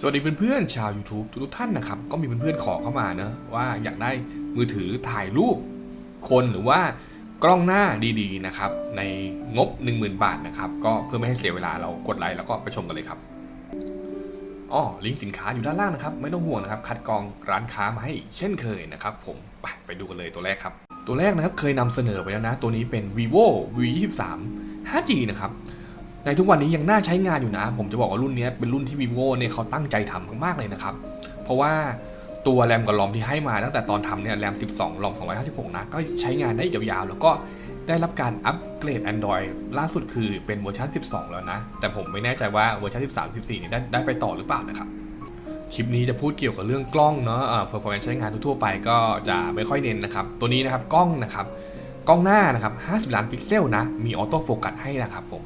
สวัสดีเพื่อนๆชาว YouTube ทุกท่านนะครับ ก็มีเพื่อนๆขอเข้ามานะว่าอยากได้มือถือถ่ายรูป คนหรือว่ากล้องหน้าดีๆนะครับ ในงบ 10,000 บาทนะครับ ก็เพื่อไม่ให้เสียเวลาเรากดไลค์แล้วก็ไปชมกันเลยครับอ๋อลิงก์สินค้าอยู่ด้านล่างนะครับ ไม่ต้องห่วงนะครับ คัดกรองร้านค้ามาให้เช่นเคยนะครับ ผมไปไปดูกันเลยตัวแรกครับ ตัวแรกนะครับเคยนำเสนอไปแล้วนะ ตัวนี้เป็น vivo v 2 3 5G นะครับ ในทุกวันนี้ยังน่าใช้งานอยู่นะ ผมจะบอกว่ารุ่นนี้เป็นรุ่นที่ vivo เนี่ยเขาตั้งใจทำมากๆเลยนะครับ เพราะว่าตัวแรมกับรอมที่ให้มาตั้งแต่ตอนทำเนี่ยแรม 12 รอม 256 นะ ก็ใช้งานได้ยาวๆ แล้วก็ได้รับการอัปเกรด Android ล่าสุดคือเป็นเวอร์ชัน 12 แล้วนะ แต่ผมไม่แน่ใจว่าเวอร์ชัน 13 14นี่ได้ได้ไปต่อหรือเปล่านะครับ คลิปนี้จะพูดเกี่ยวกับเรื่องกล้องเนาะเอ่อ performance ใช้งานทั่วไปก็จะไม่ค่อยเน้นนะครับ ตัวนี้นะครับกล้องนะครับ กล้องหน้านะครับ 50 ล้านพิกเซลนะ มีออโต้โฟกัสให้นะครับผม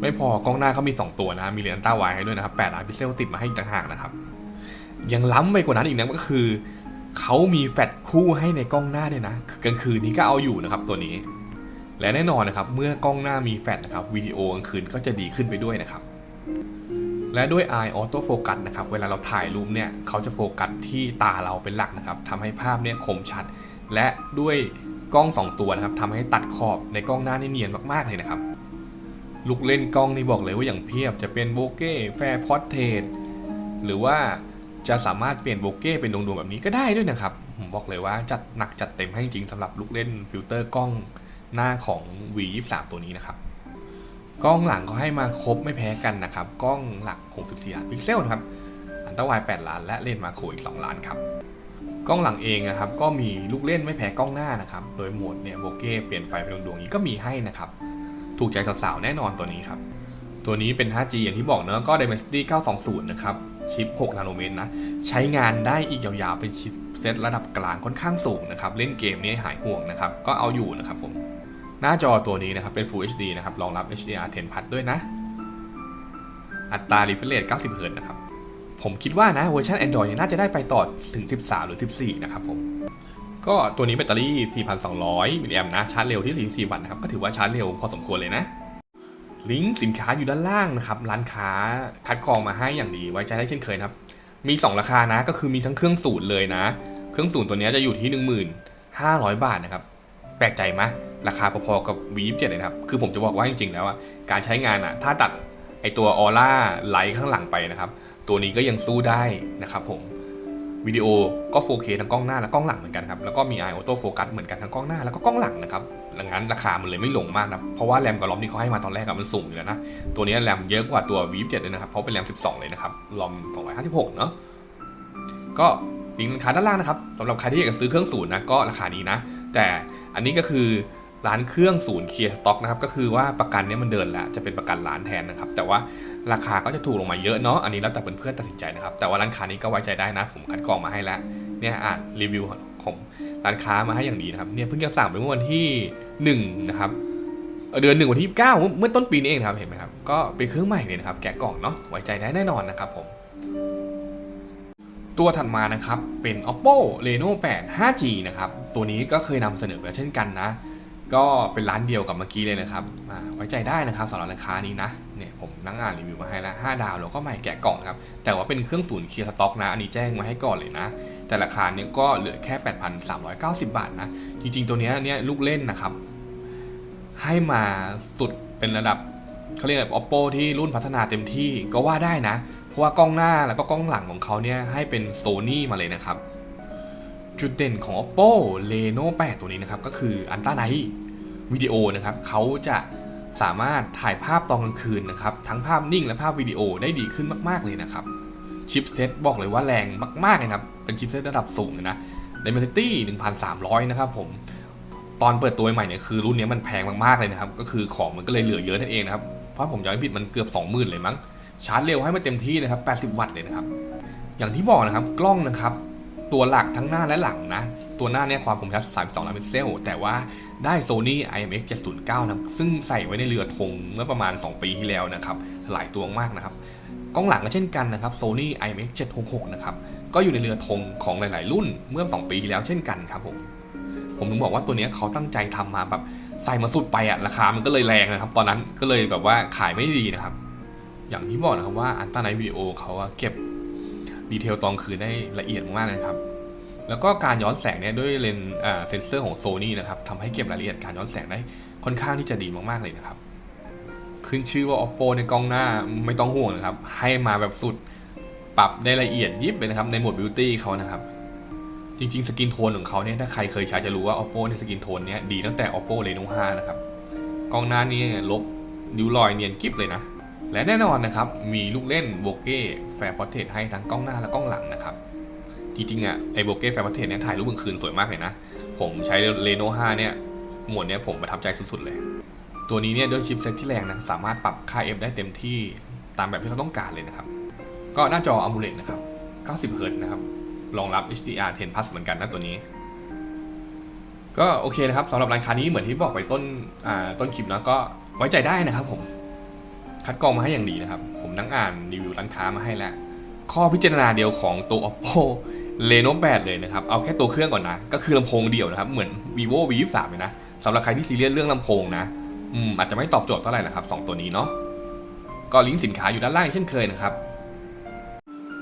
ไม่พอกล้องหน้าเขามี 2 ตัวนะมีเลนส์ต้าไวให้ด้วยนะครับ8ล้านพิกเซลติดมาให้อีกต่างหากนะครับ ยังล้ำไปกว่านั้นอีกนะก็คือเขามีแฟลชคู่ให้ในกล้องหน้าด้วยนะกลางคืนนี้ก็เอาอยู่นะครับตัวนี้ และแน่นอนนะครับ เมื่อกล้องหน้ามีแฟลชนะครับวิดีโอกลางคืนก็จะดีขึ้นไปด้วยนะครับ และด้วย Eye Auto Focus นะครับเวลาเราถ่ายรูปเนี่ยเขาจะโฟกัสที่ตาเราเป็นหลักนะครับทำให้ภาพเนี่ยคมชัด และด้วยกล้อง 2 ตัวนะครับทำให้ตัดขอบในกล้องหน้านี่เนียนมากๆเลยนะครับ ลูกเล่นกล้องนี่บอกเลยว่าอย่างเพียบจะเป็นโบเก้แฟร์พอร์เทรตหรือว่าจะสามารถเปลี่ยนโบเก้เป็นดวงๆแบบนี้ก็ได้ด้วยนะครับ ผมบอกเลยว่าจัดหนักจัดเต็มให้จริงสำหรับลูกเล่นฟิลเตอร์กล้องหน้าของ V23 ตัวนี้นะครับ กล้องหลังเขาให้มาครบไม่แพ้กันนะครับ กล้องหลัก 64 ล้านพิกเซลนะครับ อันตราย8ล้าน และเลนส์มาโครอีก 2 ล้านครับ กล้องหลังเองนะครับ ก็มีลูกเล่นไม่แพ้กล้องหน้านะครับ โดยโหมดเนี่ยโบเก้เปลี่ยนไฟเป็นดวงๆนี้ก็มีให้นะครับ ถูกใจสาวๆแน่นอนตัวนี้ครับ ตัวนี้เป็น 5G อย่างที่บอกเนอะก็ Dimensity 920 นะครับชิป 6 นาโนเมตรนะ ใช้งานได้อีกยาวๆ เป็นชิปเซตระดับกลางค่อนข้างสูงนะครับ เล่นเกมนี้หายห่วงนะครับ ก็เอาอยู่นะครับผม หน้าจอตัวนี้นะครับ เป็น Full HD นะครับ รองรับ HDR 10พัทด้วยนะ อัตรา refresh rate 90 Hz นะครับ ผมคิดว่านะเวอร์ชัน Android เนี่ยน่าจะได้ไปต่อถึง 13 หรือ 14 นะครับผม ก็ตัวนี้แบตเตอรี่ 4,200 มิลลิแอมป์นะ ชาร์จเร็วที่ 44 วัตต์นะครับ ก็ถือว่าชาร์จเร็วพอสมควรเลยนะ ลิงก์สินค้าอยู่ด้านล่างนะครับ ร้านค้าคัดกรองมาให้อย่างดีไว้ใจได้เช่นเคยครับ มี 2 ราคานะ ก็คือมีทั้งเครื่องสูตรเลยนะ เครื่องสูตรตัวนี้จะอยู่ที่ 1,500 บาทนะครับ แปลกใจไหมราคาพอๆกับ V27 เลยนะครับ คือผมจะบอกว่าจริงๆ แล้วอะการใช้งานอะถ้าตัดไอตัวออร่าไลท์ข้างหลังไปนะครับ ตัวนี้ก็ยังสู้ได้นะครับผม วิดีโอก็ 4K ทั้งกล้องหน้าและกล้องหลังเหมือนกันครับ แล้วก็มี Eye Auto Focus เหมือนกันทั้งกล้องหน้าแล้วก็กล้องหลังนะครับ ดังนั้นราคามันเลยไม่หลงมากนะ เพราะว่าแรมกับรอมที่เขาให้มาตอนแรกอะมันสูงอยู่แล้วนะ ตัวนี้แรมเยอะกว่าตัว V27 เลยนะครับ เพราะเป็นแรม 12 เลยนะครับ รอม 256 เนาะ ก็ลิงก์ราคาด้านล่างนะครับสำหรับใครที่อยากจะซื้อเครื่องศูนย์นะ ก็ราคานี้นะ แต่อันนี้ก็คือ ร้านเครื่องศูนย์เคลียร์สต็อกนะครับก็คือว่าประกันนี้มันเดินแล้วจะเป็นประกันร้านแทนนะครับ แต่ว่าราคาก็จะถูกลงมาเยอะเนาะอันนี้แล้วแต่เพื่อนๆตัดสินใจนะครับ แต่ว่าร้านค้านี้ก็ไว้ใจได้นะ ผมคัดกรองมาให้แล้วเนี่ยอ่านรีวิวของร้านค้ามาให้อย่างดีนะครับเนี่ยเพิ่งจะสั่งไปเมื่อวันที่1นะครับเดือนหนึ่งวันที่9เมื่อเมื่อต้นปีนี้เองครับเห็นไหมครับก็เป็นเครื่องใหม่เลยนะครับ แกะกล่องเนาะไว้ใจได้แน่นอนนะครับผมตัวถัดมานะครับเป็น oppo reno 8 5g นะครับตัวนี้ก็เคยนำเสนอไปแล้วเช่นกันนะ ก็เป็นร้านเดียวกับเมื่อกี้เลยนะครับไว้ใจได้นะครับสำหรับราคานี้นะเนี่ยผมนั่งอ่านรีวิวมาให้แล้ว5ดาวแล้วก็ใหม่แกะกล่องครับแต่ว่าเป็นเครื่องศูนย์เคลียร์สต็อกนะ อันนี้แจ้งมาให้ก่อนเลยนะ แต่ราคาเนี่ยก็เหลือแค่ 8,390 บาทนะ จริงๆ ตัวเนี้ยเนี่ยลูกเล่นนะครับ ให้มาสุดเป็นระดับเขาเรียกแบบ oppo ที่รุ่นพัฒนาเต็มที่ก็ว่าได้นะ เพราะว่ากล้องหน้าแล้วก็กล้องหลังของเขาเนี่ยให้เป็น Sony มาเลยนะครับ จุดเด่นของ oppo reno 8 ตัวนี้นะครับ ก็คือ ultra night วิดีโอนะครับเขาจะสามารถถ่ายภาพตอนกลางคืนนะครับ ทั้งภาพนิ่งและภาพวิดีโอได้ดีขึ้นมาก ๆ เลยนะครับ ชิปเซ็ตบอกเลยว่าแรงมากๆเลยนะครับ เป็นชิปเซ็ตระดับสูงเลยนะ Dimensity 1,300 นะครับผม ตอนเปิดตัวใหม่เนี่ยคือรุ่นนี้มันแพงมากๆเลยนะครับ ก็คือของมันก็เลยเหลือเยอะนั่นเองนะครับ เพราะผมจำไม่ผิดมันเกือบ 20,000 เลยมั้ง ชาร์จเร็วให้มาเต็มที่นะครับ 80 วัตต์เลยนะครับ อย่างที่บอกนะครับ กล้องนะครับ ตัวหลักทั้งหน้าและหลังนะ ตัวหน้าเนี่ยความคมชัด 32 ล้านพิกเซล แต่ว่าได้ Sony IMX 709นะซึ่งใส่ไว้ในเรือธงเมื่อประมาณ 2 ปีที่แล้วนะครับ หลายตัวมากนะครับ กล้องหลังก็เช่นกันนะครับ Sony IMX 766นะครับก็อยู่ในเรือธงของหลาย ๆ รุ่นเมื่อ 2 ปีที่แล้วเช่นกันครับผมผมถึงบอกว่าตัวเนี้ยเขาตั้งใจทำมาแบบใส่มาสุดไปอะราคามันก็เลยแรงนะครับ ตอนนั้นก็เลยแบบว่าขายไม่ดีนะครับ อย่างที่บอกนะครับว่าอันต a ไนวิดีโอเขาเก็บ ดีเทลตอนคืนได้ละเอียดมากนะครับ แล้วก็การย้อนแสงเนี่ยด้วยเลนส์เซนเซอร์ของ Sony นะครับทำให้เก็บรายละเอียดการย้อนแสงได้ค่อนข้างที่จะดีมากๆเลยนะครับ ขึ้นชื่อว่า Oppo ในกล้องหน้าไม่ต้องห่วงนะครับ ให้มาแบบสุดปรับได้ละเอียดยิบเลยนะครับในโหมด Beauty เขานะครับจริงๆ สกินโทนของเขาเนี่ยถ้าใครเคยใช้จะรู้ว่า Oppo ในสกินโทนเนี่ยดีตั้งแต่ Oppo Reno 5 นะครับ กล้องหน้านี่ลบริ้วรอยเนียนกิบเลยนะ และแน่นอนนะครับ มีลูกเล่นโบเก้แฟร์พอร์เทรตให้ทั้งกล้องหน้าและกล้องหลังนะครับ จริงๆอะไอโบเก้แฟร์พอร์เทรตเนี่ยถ่ายรูปกลางคืนสวยมากเลยนะ ผมใช้ Reno 5เนี่ยหมวดเนี่ยผมประทับใจสุดๆเลย ตัวนี้เนี่ยด้วยชิปเซ็ตที่แรงนะสามารถปรับค่า F ได้เต็มที่ตามแบบที่เราต้องการเลยนะครับ ก็หน้าจอ AMOLED นะครับ 90 Hz นะครับรองรับ HDR 10 Plus เหมือนกันนะตัวนี้ ก็โอเคนะครับสำหรับร้านค้านี้เหมือนที่บอกไปต้นต้นคลิปนะก็ไว้ใจได้นะครับผม คัดกรองมาให้อย่างดีนะครับ ผมนั่งอ่านรีวิวร้านค้ามาให้แล้ว ข้อพิจารณาเดียวของตัว oppo reno 8 เลยนะครับ เอาแค่ตัวเครื่องก่อนนะ ก็คือลำโพงเดี่ยวนะครับ เหมือน vivo v 2 3เลยนะสำหรับใครที่ซีเรียสเรื่องลำโพงนะอืมอาจจะไม่ตอบโจทย์เท่าไหร่นะครับสองตัวนี้เนาะก็ลิงก์สินค้าอยู่ด้านล่างเช่นเคยนะครับ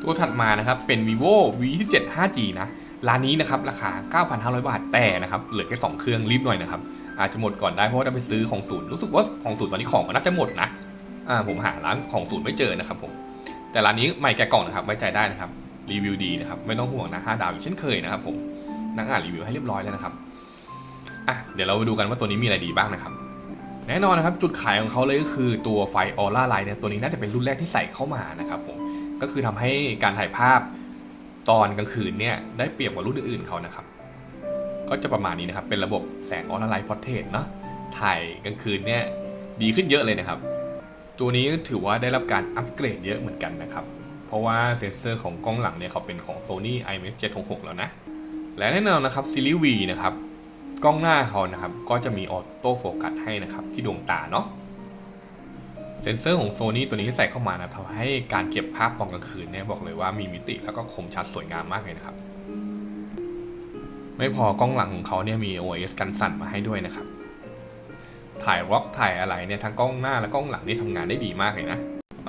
ตัวถัดมานะครับเป็น vivo v 2 7 5g นะร้านนี้นะครับราคา 9,500 บาทแต่นะครับเหลือแค่2เครื่องรีบหน่อยนะครับอาจจะหมดก่อนได้เพราะว่าจะไปซื้อของศูนย์รู้สึกว่าของศูนย์ตอนนี้ของก็น่าจะหมดนะ อ่าผมหาร้านของศูนย์ไม่เจอนะครับผมแต่ร้านนี้ใหม่แกะกล่องนะครับไว้ใจได้นะครับรีวิวดีนะครับไม่ต้องห่วงนะ5ดาวอย่างเช่นเคยนะครับผมนั่งอ่านรีวิวให้เรียบร้อยแล้วนะครับอะเดี๋ยวเราไปดูกันว่าตัวนี้มีอะไรดีบ้างนะครับ แน่นอนนะครับจุดขายของเขาเลยก็คือตัวไฟออร่าไลท์เนี่ยตัวนี้น่าจะเป็นรุ่นแรกที่ใส่เข้ามานะครับผมก็คือทำให้การถ่ายภาพตอนกลางคืนเนี่ยได้เปรียบกว่ารุ่นอื่นๆเขานะครับ ก็จะประมาณนี้นะครับเป็นระบบแสงออร่าไลท์พอร์เทรตเนาะถ่ายกลางคืนเนี่ยดีขึ้นเยอะเลยนะครับ ตัวนี้ถือว่าได้รับการอัปเกรดเยอะเหมือนกันนะครับ เพราะว่าเซนเซอร์ของกล้องหลังเนี่ยเขาเป็นของ Sony IMX 766แล้วนะ และแน่นอนนะครับซีรีส์ V นะครับกล้องหน้าเขานะครับก็จะมีออโต้โฟกัสให้นะครับที่ดวงตาเนาะเซนเซอร์ของ Sony ตัวนี้ที่ใส่เข้ามานะทำให้การเก็บภาพตอนกลางคืนเนี่ยบอกเลยว่ามีมิติแล้วก็คมชัดสวยงามมากเลยนะครับ ไม่พอกล้องหลังของเขาเนี่ยมี OS กันสั่นมาให้ด้วยนะครับ ถ่ายร็อกถ่ายอะไรเนี่ยทั้งกล้องหน้าและกล้องหลังนี่ทำงานได้ดีมากเลยนะ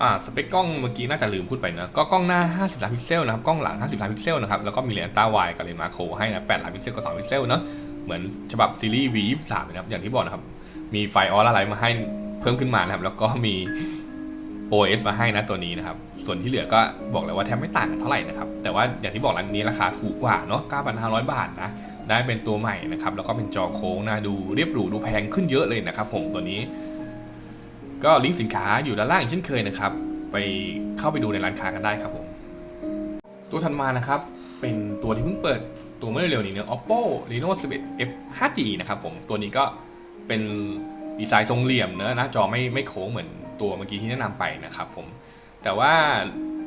อ่าสเปคกล้องเมื่อกี้น่าจะลืมพูดไปนะก็กล้องหน้า 50ล้านพิกเซลนะครับกล้องหลัง 50ล้านพิกเซลนะครับแล้วก็มีเลนส์ตาไวกับเลนส์มาโครให้นะ8ล้านพิกเซลกับ2พิกเซลเนาะเหมือนฉบับซีรีส์ V23 นะครับอย่างที่บอกนะครับมีไฟออร่าไลท์มาให้เพิ่มขึ้นมานะครับแล้วก็มี OS มาให้นะตัวนี้นะครับส่วนที่เหลือก็บอกเลยว่าแทบไม่ต่างกันเท่าไหร่นะครับแต่ว่าอย่างที่บอกร้านนี้ราคาถูกกว่าเนาะ9,500 บาทนะ ได้เป็นตัวใหม่นะครับ แล้วก็เป็นจอโค้งนะดูเรียบหรูดูแพงขึ้นเยอะเลยนะครับ ผมตัวนี้ ก็ลิงก์สินค้าอยู่ด้านล่างอย่างเช่นเคยนะครับ ไปเข้าไปดูในร้านค้ากันได้ครับผม ตัวถัดมานะครับ เป็นตัวที่เพิ่งเปิดตัวเมื่อเร็วๆนี้เนะ oppo reno 11 f 5g นะครับผมตัวนี้ก็เป็นดีไซน์ทรงเหลี่ยมเนอะหน้าจอไม่ไม่โค้งเหมือนตัวเมื่อกี้ที่แนะนำไปนะครับผมแต่ว่า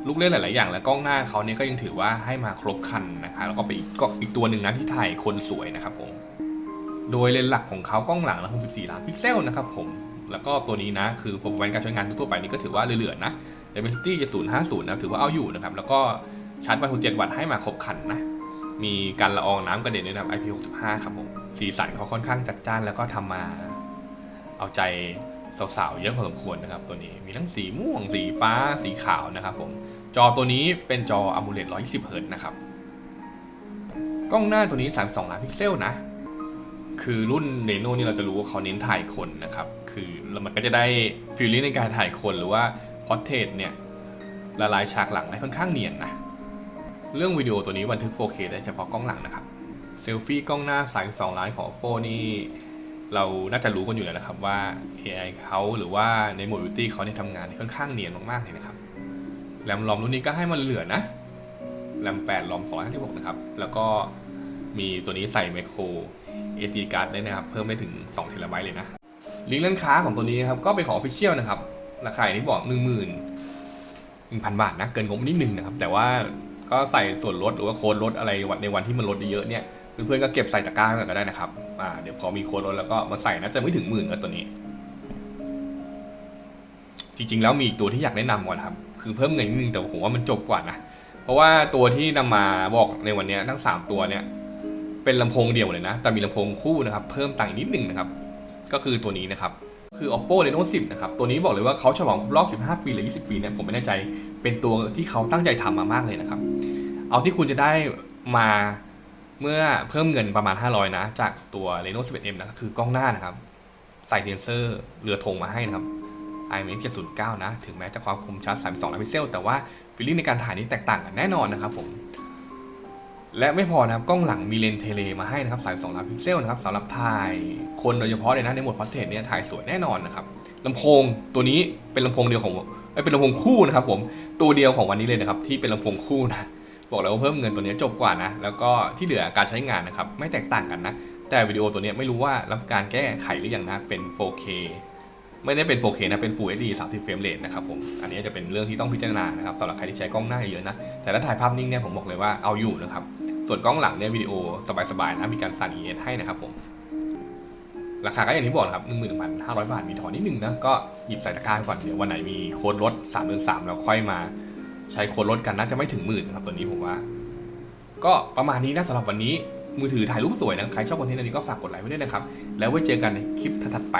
ลูกเล่นหลาย ๆ อย่าง และกล้องหน้าเขาเนี่ยก็ยังถือว่าให้มาครบคันนะครับแล้วก็ไปอีกก็อีกตัวหนึ่งนะที่ถ่ายคนสวยนะครับผมโดยเลนส์หลักของเขากล้องหลังละ64ล้านพิกเซลนะครับผมแล้วก็ตัวนี้นะคือผมวันการใช้งานทั่วไปนี่ก็ถือว่าเหลือ ๆ นะ Dimensity จะ050นะถือว่าเอาอยู่นะครับแล้วก็ชาร์จไฟ67วัตต์ให้มาครบคันนะมีการละอองน้ำกระเด็นด้วยนะครับ IP65 ครับผมสีสันเขาค่อนข้างจัดจ้านแล้วก็ทำมาเอาใจสาวๆเยอะพอสมควรนะครับ ตัวนี้มีทั้งสีม่วงสีฟ้าสีขาวนะครับผม จอตัวนี้เป็นจอ AMOLED 120 Hz นะครับ กล้องหน้าตัวนี้ 32 ล้านพิกเซลนะ คือรุ่นเ e โ o นี่เราจะรู้ว่าเขาเน้นถ่ายคนนะครับ คือแล้วมันก็จะได้ฟีลลิ่งในการถ่ายคนหรือว่าพอร์เทรตเนี่ยละลายฉากหลังได้ค่อนข้างเนียนนะ เรื่องวิดีโอตัวนี้บันทึก 4K ได้เฉพาะกล้องหลังนะครับ เซลฟี่กล้องหน้า 32 ล้านของ Oppo นี่เราน่าจะรู้กันอยู่แล้วนะครับว่า AI เขาหรือว่าในโหมด Beauty เขาเนี่ยทำงานค่อนข้างเนียนมากๆเลยนะครับ แรมรอมรุ่นนี้ก็ให้มันเหลือนะแรม8รอม256นะครับ แล้วก็มีตัวนี้ใส่ไมโคร SD card ได้นะครับ เพิ่มได้ถึง2เทราไบต์เลยนะ ลิงก์ร้านค้าของตัวนี้นะครับ ก็เป็นของ Official นะครับ ราคาอย่างที่บอก 1 0 0 0 0 1,000 บาทนะ เกินงบนิดนึงนะครับ แต่ว่าก็ใส่ส่วนลดหรือว่าโค้ดลดอะไรในวันที่มันลดเยอะๆเนี่ยเพื่อนๆก็เก็บใส่ตะกร้าก่อนก็ได้นะครับอ่าเดี๋ยวพอมีโค้ดลดแล้วก็มาใส่นะจะไม่ถึงหมื่นก็ตัวนี้ จริง ๆ แล้วมีอีกตัวที่อยากแนะนำก่อนครับ คือเพิ่มเงินนิดนึงแต่ผมว่ามันจบกว่านะ เพราะว่าตัวที่นำมาบอกในวันนี้ทั้ง 3 ตัวเนี่ย เป็นลำโพงเดียวเลยนะ แต่มีลำโพงคู่นะครับ เพิ่มตังค์อีกนิดนึงนะครับ ก็คือตัวนี้นะครับ คือ oppo reno 10 นะครับ ตัวนี้บอกเลยว่าเขาฉลองครบรอบ 15 ปีหรือ 20 ปีเนี่ย ผมไม่แน่ใจ เป็นตัวที่เขาตั้งใจทำมามากเลยนะครับ เอาที่คุณจะได้มาเมื่อเพิ่มเงินประมาณ 500 นะ จากตัว reno 11m นะคือกล้องหน้านะครับ ใส่เซนเซอร์เรือธงมาให้นะครับ IMX 709 นะ ถึงแม้จะความคมชัด 32 ล้านพิกเซล แต่ว่าฟีลลิ่งในการถ่ายนี้แตกต่างกันแน่นอนนะครับผม และไม่พอนะครับ กล้องหลังมีเลนส์เทเลมาให้นะครับ 32 ล้านพิกเซลนะครับสำหรับถ่ายคนโดยเฉพาะเลยนะ ในโหมดพอร์เทรตเนี่ยถ่ายสวยแน่นอนนะครับลำโพงตัวนี้เป็นลำโพงเดียวของเป็นลำโพงคู่นะครับผม ตัวเดียวของวันนี้เลยนะครับที่เป็นลำโพงคู่นะ บอกแล้วว่าเพิ่มเงินตัวนี้จบกว่านะ แล้วก็ที่เหลือการใช้งานนะครับไม่แตกต่างกันนะ แต่วิดีโอตัวนี้ไม่รู้ว่ารับการแก้ไขหรือยังนะ เป็น 4K ไม่ได้เป็น 4K นะเป็น Full HD 30 เฟรมเรทนะครับผม อันนี้จะเป็นเรื่องที่ต้องพิจารณานะครับสำหรับใครที่ใช้กล้องหน้าเยอะนะ แต่ถ้าถ่ายภาพนิ่งเนี่ยผมบอกเลยว่าเอาอยู่นะครับ ส่วนกล้องหลังเนี่ยวิดีโอสบายๆนะ มีการสั่น ES ให้นะครับผม ราคาก็อย่างที่บอกนะครับ11,500 บาท มีถอนนิดนึงนะ ก็หยิบใส่ตะกร้าก่อนเดี๋ยววันไหนมีโค้ดลด3เดือน3แล้วค่อยมาใช้โค้ดลดกันน่าจะไม่ถึงหมื่นนะครับตัวนี้ผมว่า ก็ประมาณนี้นะสำหรับวันนี้มือถือถ่ายรูปสวยนะ ใครชอบคอนเทนต์อันนี้ก็ฝากกดไลค์ไว้ด้วยนะครับ แล้วไว้เจอกันในคลิปถัดไป